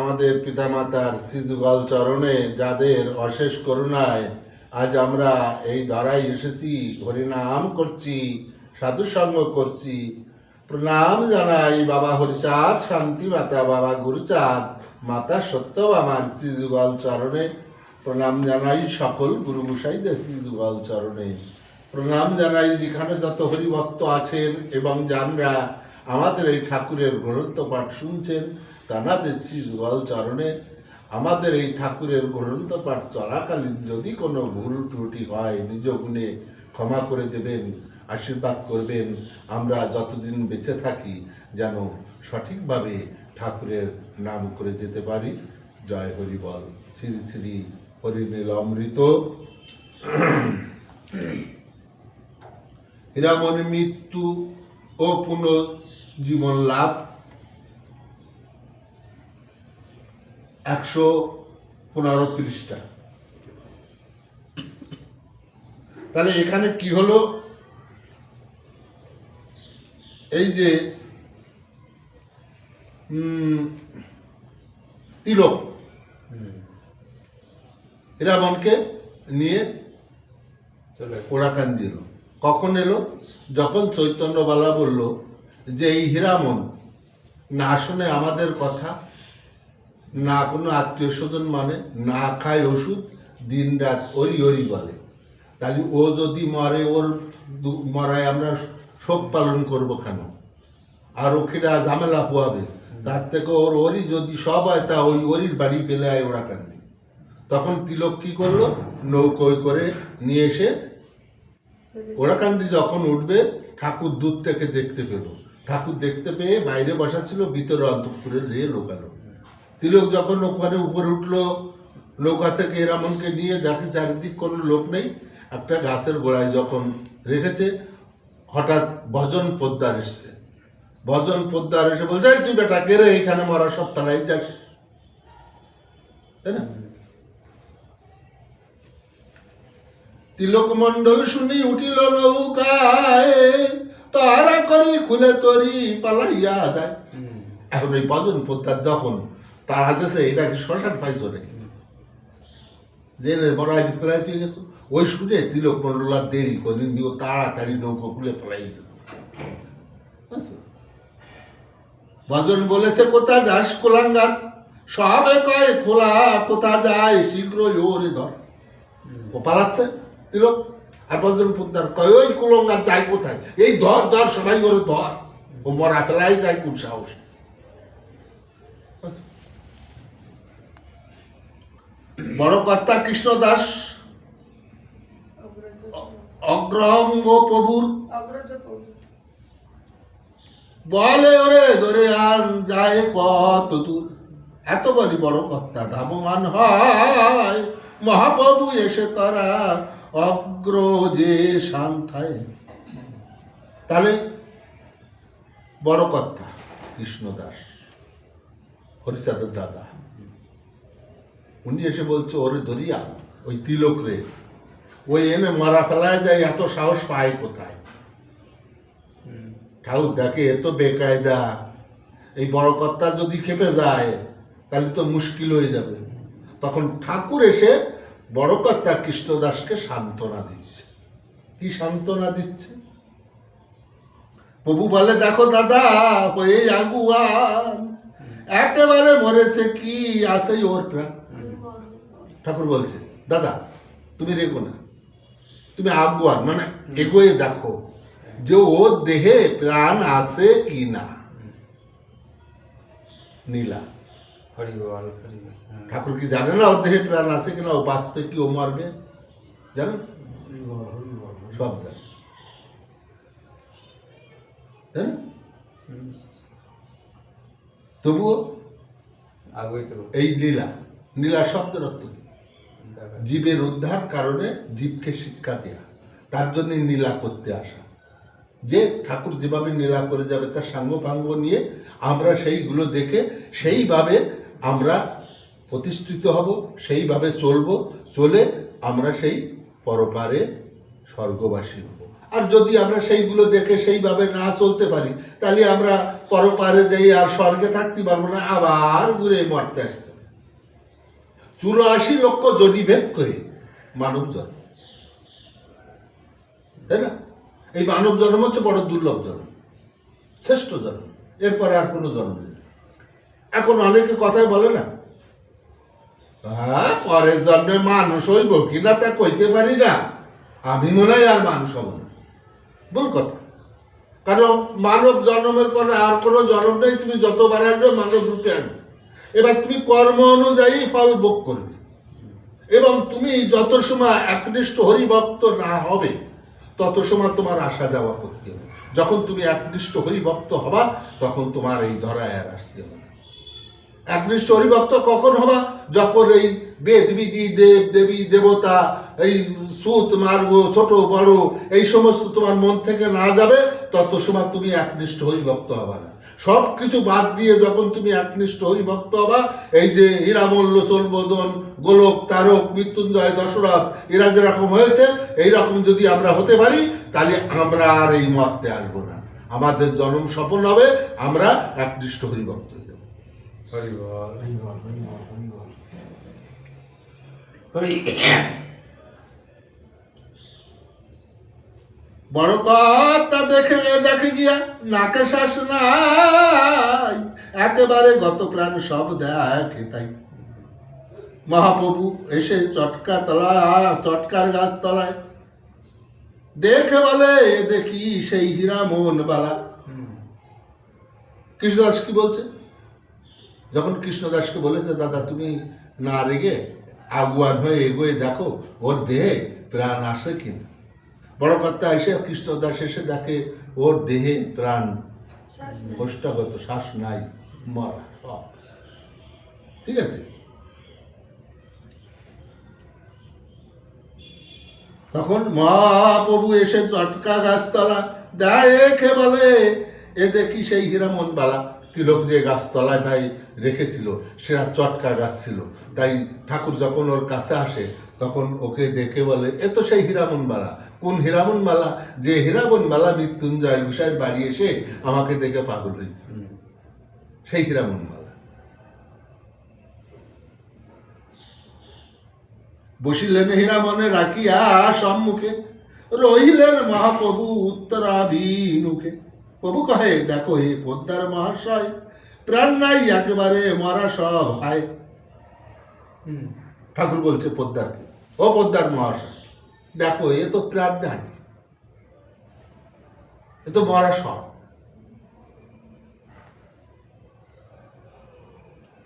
আমাদের পিতামাতার শ্রীযুগল চরণে, যাদের অশেষ করুণায় আজ আমরা এই ধরায় এসেছি, হরিনাম করছি, সাধুসঙ্গ করছি প্রণাম জানাই বাবা হরিচাঁদ, শান্তি মাতা বাবা গুরুচাঁদ, মাতা সত্য আমার শ্রীযুগল চরণে। প্রণাম জানাই সকল গুরু গোসাইদের শ্রীযুগল চরণে। প্রণাম জানাই যেখানে যত হরিভক্ত আছেন এবং যানরা আমাদের এই ঠাকুরের গ্রন্থ পাঠ শুনছেন, তানাদের শ্রীযুগল চরণে। আমাদের এই ঠাকুরের গ্রন্থ পাঠ চলাকালীন যদি কোনো ভুল ত্রুটি হয়, নিজ গুণে ক্ষমা করে দেবেন। আশীর্বাদ করবেন। আমরা যতদিন বেঁচে থাকি যেন সঠিকভাবে ঠাকুরের নাম করে যেতে পারি। জয় হরি বল। শ্রী শ্রী হরিনীল অমৃত। হীরামণি মৃত্যু ও পুনর্জীবন লাভ। একশো পনেরো পৃষ্ঠা। তাহলে এখানে কি হলো? এই যে তিলক। হীরামনকে নিয়ে চলে ওরাকান্দি এলো কখন এলো? যখন চৈতন্যবালা বলল যে এই হীরামন না শুনে আমাদের কথা না কোনো আত্মীয় স্বজন মানে না খায় ওষুধ দিন রাত ওরি ওরি বলে। তাহলে ও যদি মরে ওর দু- মরায় আমরা শোক পালন করব কেন? আর ওখিরা ঝামেলা পোয়াবে তার থেকে ওর ওরি যদি সব হয়, তা ওই ওরির বাড়ি পেলে আয় ওরাকান্দি তখন তিলক কি করল? নৌকোয় করে নিয়ে এসে ওরাকান্দি যখন উঠবে, ঠাকুর দূর থেকে দেখতে পেল। ঠাকুর দেখতে পেয়ে বাইরে বসা ছিল, ভিতরে অন্তপুরে যেয়ে লোকালো। তিলক যখন ওখানে উপরে উঠল, নৌকা থেকে এরামনকে নিয়ে দেখে চারিদিক কোনো লোক নেই। একটা গাছের গোড়ায় যখন রেখেছে হঠাৎ ভজন পোদ্দার এসছে। ভজন পোদ্দার এসে বলছে তুই বেটা কেড়ে এখানে মরা সব ফেলাই যাস। তাই না? তিলক মন্ডল শুনি উঠিল নৌকায় তারা করি খুলে তরি পালাইয়া যায়। এখন ওই ভজন পোদ্দার যখন তারা দেশে এটা কি শ্মশান পাইছো নাকি? জেনে বড় ফেলাই দিয়ে গেছো। ওই শুনে তিলক মন্ডল আর দেরি করেন ও তাড়াতাড়ি নৌকো খুলে ফেলাই গেছে? ভজন বলেছে, কোথা যাস কোলাঙ্গার? সবে কয় খোলা, কোথা যায় শীঘ্রই ওরে ধর। ও পালাচ্ছে তিলক। আর ভজন পুত্তার কয়, ওই কোলঙ্গার যায় কোথায়? এই ধর ধর, সবাই ওরে ধর। ও মরা ফেলাই যায় কোন সাহস। বড় কর্তা কৃষ্ণ দাস অগ্রঙ্গ প্রভুর। বলে ওরে ধরে আন, যায় কত দূর। এত বড় বড় কর্তা ধাবমান হয়, মহাপ্রভু এসে তারা অগ্র যে শান্তায় তাহলে বড় কর্তা কৃষ্ণদাস হরিচাঁদের দাদা। উনি এসে বলছে, ওরে ধরিয়া ওই তিলক রে, ওই এনে মারা ফেলায় যায়, এত সাহস পায় কোথায়? ঠাকুর দেখে এত বেকায়দা, এই বড় কর্তা যদি খেপে যায়, তাহলে তো মুশকিল হয়ে যাবে। তখন ঠাকুর এসে বড় কর্তা কৃষ্ণদাসকে সান্ত্বনা দিচ্ছে। কি সান্ত্বনা দিচ্ছে? প্রভু বলে, দেখো দাদা, ওই আগুয়ান, একেবারে মরেছে, কি আছে ওর প্রাণ? ঠাকুর বলছে দাদা তুমি রেখো না। তুমি আগুয়ান মানে এগোয়ে দেখো যে ওর দেহে প্রাণ আছে কি না। নীলা। হ্যাঁ। ঠাকুর কি জানে না ওর দেহে প্রাণ আছে কিনা ও বাঁচবে কি ও মরবে? জানেন? সব জানে। তবুও এই নীলা নীলা শব্দের অর্থ কি? জীবের উদ্ধার কারণে জীবকে শিক্ষা দেয়া, তার জন্য নীলা করতে আসা। যে ঠাকুর যেভাবে নীলা করে যাবে, তার সাঙ্গ পাঙ্গ নিয়ে আমরা সেইগুলো দেখে সেইভাবে আমরা প্রতিষ্ঠিত হব, সেইভাবে চলবো, চলে আমরা সেই পরপারে স্বর্গবাসী হব। আর যদি আমরা সেইগুলো দেখে সেইভাবে না চলতে পারি, তাহলে আমরা পরপারে যাই আর স্বর্গে থাকতে পারব না, আবার ঘুরে মরতে আসতে চুরাশি লক্ষ জনি ভেদ করে মানব জন্ম। তাই না? এই মানব জন্ম হচ্ছে বড় দুর্লভ জন্ম, শ্রেষ্ঠ জন্ম, এরপরে আর কোনো জন্ম নেই। এখন অনেকে কথাই বলে না হ্যাঁ পরের জন্মে মানুষ হইব কিনা তা কইতে পারি না। আমি মনে হয় আর মানুষ হব না। ভুল কথা। কারণ মানব জন্মের পরে আর কোনো জন্ম নেই, তুমি যতবার আসবে মানব রূপে আসবে। এবার তুমি কর্ম অনুযায়ী ফল ভোগ করবে। এবং তুমি যত সময় একনিষ্ঠ হরিভক্ত না হবে, তত সময় তোমার আসা যাওয়া করতে হবে। যখন তুমি একনিষ্ঠ হরিভক্ত হবা, তখন তোমার এই ধরায় আর আসতে হবে না। একনিষ্ঠ হরিভক্ত কখন হবা? যখন এই বেদ বিধি দেব, দেবী, দেবতা, এই সুত, মার্গ, ছোট, বড়, এই সমস্ত তোমার মন থেকে না যাবে, তত সময় তুমি একনিষ্ঠ হরিভক্ত হবা না। সব কিছু বাদ দিয়ে যখন তুমি একনিষ্ঠ হরিভক্ত হবা এই যে হীরামল্ল চলবদন গোলক তারক মৃত্যুঞ্জয় দশরথ এরা যেরকম হয়েছে এইরকম যদি আমরা হতে পারি তাহলে আমরা আর এই মর্তে আসব না। আমাদের জন্ম সফল হবে আমরা একনিষ্ঠ হরিভক্ত হয়ে যাব। হরি বল বড় কথা দেখে দেখে গিয়া নাকে শ্বাস নাই। একেবারে গত প্রাণ সব দেখে তাই মহাপ্রভু এসে চটকা তলা চটকার গাছ তলায়। দেখে বলে দেখি সেই হীরামন বালা। কৃষ্ণদাস কি বলছে, যখন কৃষ্ণদাসকে বলেছে, দাদা, তুমি না রেগে, আগুয়ান হয়ে এগোয়ে দেখো, ওর দেহে প্রাণ আসে কিনা? বড় কর্তা এসে কৃষ্ণদাস এসে দেখে ওর দেহে প্রাণ কোষ্ঠগত শ্বাস নাই, মরা, সব। ঠিক আছে? তখন মহাপ্রভু এসে চটকা গাছতলা দেখে বলে এ দেখি সেই হীরামন বালা তিলক যে গাছতলায় নাই রেখেছিল সেটা চটকা গাছ ছিল। তাই ঠাকুর যখন ওর কাছে আসে তখন ওকে দেখে বলে এ তো সেই হীরামন বালা কোন হীরামন বালা যে হীরামন বালা মৃত্যুঞ্জয় বিষয় বাড়ি এসে আমাকে দেখে পাগল হয়েছে। সেই হীরামন মালা বসিলেন হীরামনে রাখিয়া সম্মুখে। রহিলেন মহাপ্রভু উত্তরাভিমুখে। প্রভু কহে দেখো হে পদ্মার মহাশয় প্রাণ নাই একেবারে মরা সব হয়। হুম। ঠাকুর বলছে পদ্মারকে ও পদ্মার মহাশয় দেখো এ তো প্রাণ নাই এ তো মরা সব।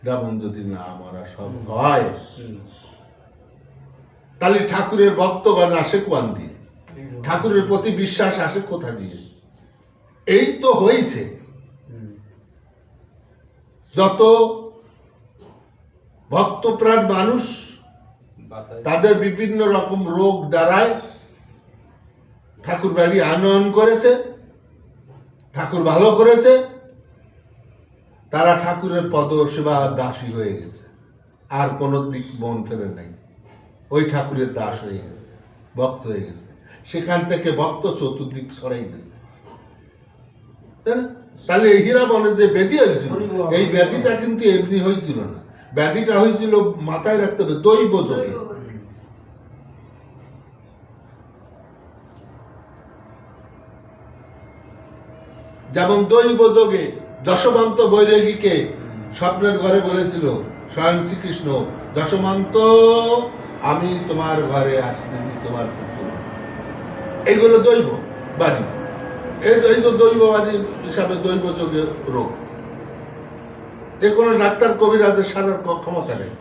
রাবণ যদি না মরা সব হয় তাহলে ঠাকুরের ভক্তগণ আসে কোয়ান দিয়ে? ঠাকুরের প্রতি বিশ্বাস আসে কোথা দিয়ে? এই তো হয়েছে যত ভক্তপ্রাণ মানুষ তাদের বিভিন্ন রকম রোগ দ্বারায় ঠাকুর বাড়ি আনয়ন করেছে, ঠাকুর ভালো করেছে, তারা ঠাকুরের পদ সেবা দাসী হয়ে গেছে। আর কোনো দিক মন ফেরে নাই। ওই ঠাকুরের দাস হয়ে গেছে, ভক্ত হয়ে গেছে। সেখান থেকে ভক্ত চতুর্দিক ছড়াই গেছে। তাই না? তাহলে এই হীরাবনে যে ব্যাধি হয়েছিল, এই ব্যাধিটা কিন্তু এমনি হয়েছিল না। ব্যাধিটা হয়েছিল মাথায় রাখতে হবে দৈব যোগে। যেমন দৈব যোগে যশবন্ত বৈরাগীকে স্বপ্নের ঘরে বলেছিল, স্বয়ং শ্রীকৃষ্ণ যশবন্ত আমি তোমার ঘরে আসতেছি, তোমার পুত্র এইগুলো দৈব বাণী। এই তো দৈব বাণী হিসাবে দৈব যোগে রোগ। এ কোনো ডাক্তার কবিরাজের সারার ক্ষমতা নেই।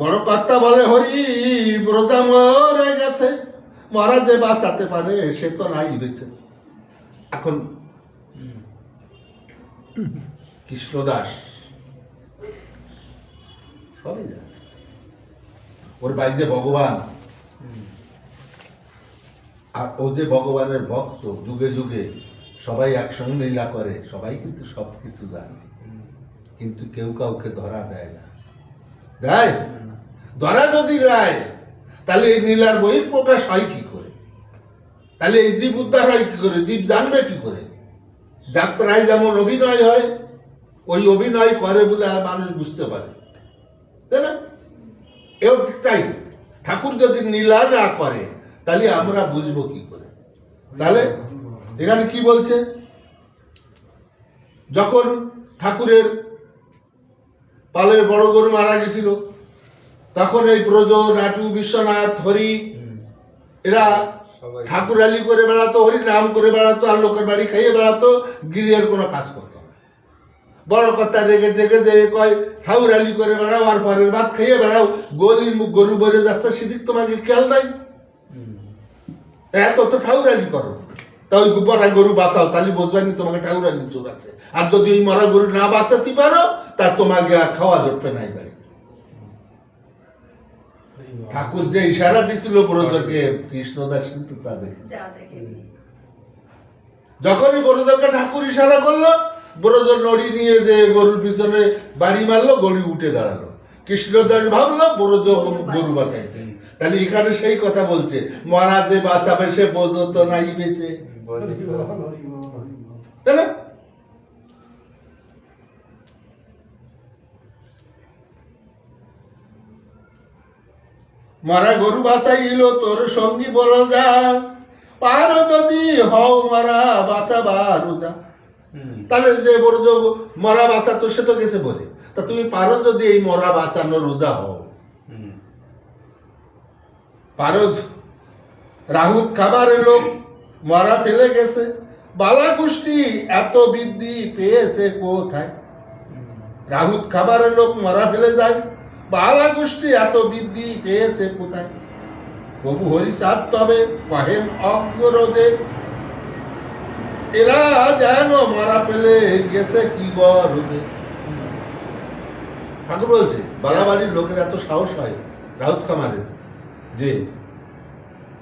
বড় কর্তা বলে হরি ব্রজা মরে গেছে। মরা যে বাঁচাতে পারে, সে তো নাই বেছে এখন কৃষ্ণদাস সবই জানে। ওর ভাই যে ভগবান, আর ও যে ভগবানের ভক্ত, যুগে যুগে সবাই একসঙ্গে লীলা করে, সবাই কিন্তু সব কিছু জানে। কিন্তু কেউ কাউকে ধরা দেয় না। দেয়? ধরা যদি দেয় তাহলে এই নীলার বহির প্রকাশ হয় কি করে? তাহলে এই জীব উদ্ধার হয় কি করে? জীব জানবে কি করে? যাত্রায় যেমন অভিনয় হয়, ওই অভিনয় করে বলে মানুষ বুঝতে পারে। তাই না? এও ঠিক তাই। ঠাকুর যদি নীলা না করে, তাহলে আমরা বুঝব কি করে? তাহলে এখানে কি বলছে? যখন ঠাকুরের পালের বড় গরু মারা গেছিল তখন এই ব্রজ নাটু বিশ্বনাথ হরি এরা ঠাকুর আলি করে বেড়াতো হরি নাম করে বেড়াতো আর লোকের বাড়ি খাইয়ে বেড়াতো গিরিয়ের কোনো কাজ করতো না। বড় কথা রেগে টেগে যে কয় ঠাকুর আলি করে বেড়াও আর পরের ভাত খাইয়ে বেড়াও গলির মুখ গরু বলে যাচ্ছে সেদিক তোমাকে খেয়াল নাই? এত তো ঠাকুর আলি করো। তা ওই মরা গরু বাঁচাও তাহলে বুঝবানি তোমাকে ঠাকুর আলি চোর আছে। আর যদি ওই মরা গরু না বাঁচাতে পারো তা তোমাকে আর খাওয়া জটবে নাই বাড়ি ঠাকুর যে ইশারা দিছিল ব্রজকে কৃষ্ণদাস কিন্তু তা দেখে। যখনই বড়দেরকে ঠাকুর ইশারা করল বড়দ নড়ি নিয়ে যে গরুর পিছনে বাড়ি মারলো গরু উঠে দাঁড়াল। কৃষ্ণদাস ভাবলো বড়দ গরু বাঁচাইছে তাহলে এখানে সেই কথা বলছে মহারাজে বাঁচাবে সে বোঝো তো নাই বেছে বলি মারা গরু বাঁচাইল তোর সঙ্গী বল যা। পার যদি হও মারা বাঁচাবা রোজা। তাহলে যে বড় যে মরা বাঁচা তো সে তো গেছে বলে। তা তুমি পারো যদি এই মরা বাঁচানো রোজা হও। পারো রাহুত খাবারের লোক মরা ফেলে গেছে। বালা গোষ্ঠী এত বৃদ্ধি পেয়েছে কোথায়? রাহুত খাবারের লোক মরা ফেলে যায়। বালা গোষ্ঠী এত বৃদ্ধি পেয়েছে কোথায়? প্রভু হরিসাদ তবে কহেন অগ্রজে এরা যেন মারা ফেলে গেছে কি গরজে ঠাকুর বলছে বালাবাড়ির লোকের এত সাহস হয় রাহুত খামারের যে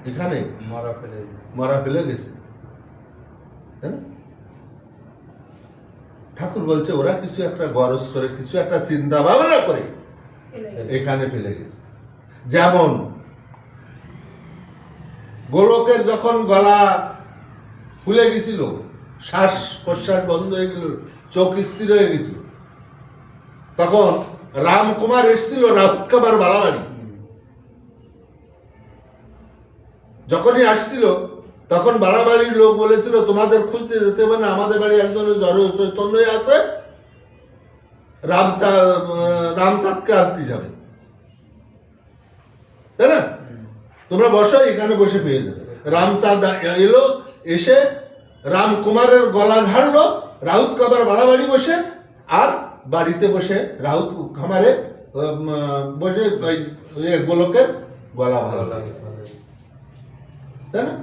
এখানে মরা ফেলে মারা ফেলে গেছে। তাই না? ঠাকুর বলছে ওরা কিছু একটা গরজ করে কিছু একটা চিন্তা ভাবনা করে। এখানে ফেলে গেছে। যেমন গোলকের যখন গলা ফুলে গেছিল শ্বাস প্রশ্বাস বন্ধ হয়ে গেল, চোখ স্থির হয়ে গেছিল, তখন রামকুমার এসেছিল রাউতকাবার বাড়াবাড়ি যখনই আসছিল, তখন বাড়াবাড়ির লোক বলেছিল, তোমাদের খুঁজতে যেতে হবে না, আমাদের বাড়ি একজনের জ্বর চৈতন্য আছে রামচা রামচাঁদকে আনতে যাবে। তাই না? তোমরা বসো এখানে বসে পেয়ে যাবে। রামচাঁদ এলো এসে রামকুমারের গলা ঝাড়লো রাউত কাবার বাড়াবাড়ি বসে আর বাড়িতে বসে রাউত খামারে বসে ইয়ে গোলকের গলা ভালো লাগে। তাই না?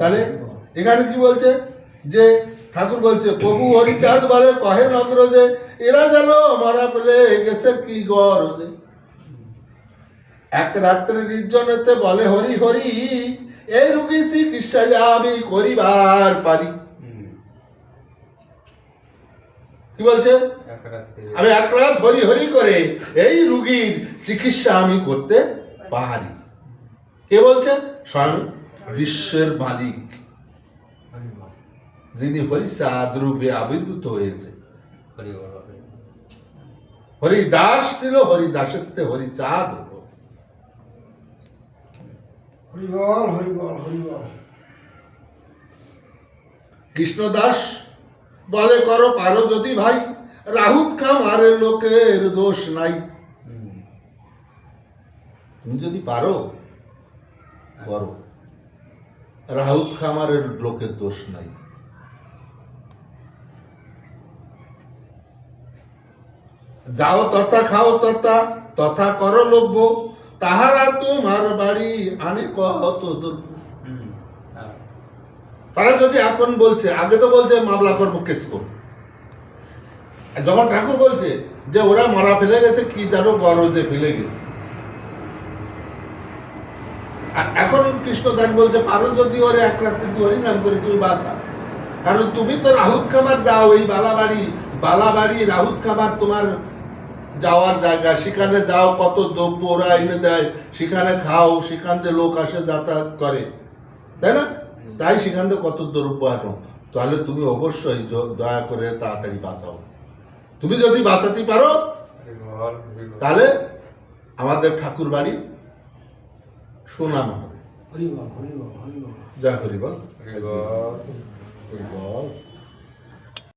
তাহলে এখানে কি বলছে? যে ঠাকুর বলছে প্রভু হরিচাঁদ বলে কহে নগ্রজে এরা যেন মারা পেলে গেছে কি গরজে? এক রাত্রে নির্জনেতে বলে হরি হরি এই রুগী চিকিৎসা আমি করিবার পারি। কি বলছে? আমি এক রাত হরি হরি করে এই রুগীর চিকিৎসা আমি করতে পারি। কে বলছে? স্বয়ং বিশ্বের মালিক। যিনি হরিচাঁদ রূপে আবির্ভূত হয়েছে। হরি বল, হরি বল। হরিদাস ছিল হরিদাসত্বে হরিচাঁদ হলো। হরিবল হরিবল হরিবল কৃষ্ণদাস বলে। করো পারো যদি ভাই রাহুত খামারে লোকের দোষ নাই। তুমি যদি পারো করো। রাহুত খামারের লোকের দোষ নাই। যাও তথা খাও তথা তথা করো লভ্য তাহারা তোমার বাড়ি আনে কত হুম। হ্যাঁ। তারা যদি এখন বলছে আগে তো বলছে মামলা করব কেস করব যখন ঠাকুর বলছে যে ওরা মারা ফেলে গেছে কি জানো গরজে ফেলে গেছে এ- এখন কৃষ্ণদান বলছে পারো যদি ওরে এক রাত্রি তুই হরিনাম করে তুমি বাসা কারণ তুমি তো রাহুত খামার যাও এই বালাবাড়ি বালাবাড়ি রাহুত খামার তোমার যাওয়ার জায়গা সেখানে যাও কত দ্রব্য ওরা এনে দেয় সেখানে খাও সেখান থেকে লোক আসে যাতায়াত করে। তাই না? তাই সেখান থেকে কত দ্রব্য আনো। তাহলে তুমি অবশ্যই দয়া করে তাড়াতাড়ি বাঁচাও। তুমি যদি বাঁচাতে পারো তাহলে আমাদের ঠাকুর বাড়ি সুনাম হবে। জয় হরি বল। হরি বল। হরি বল।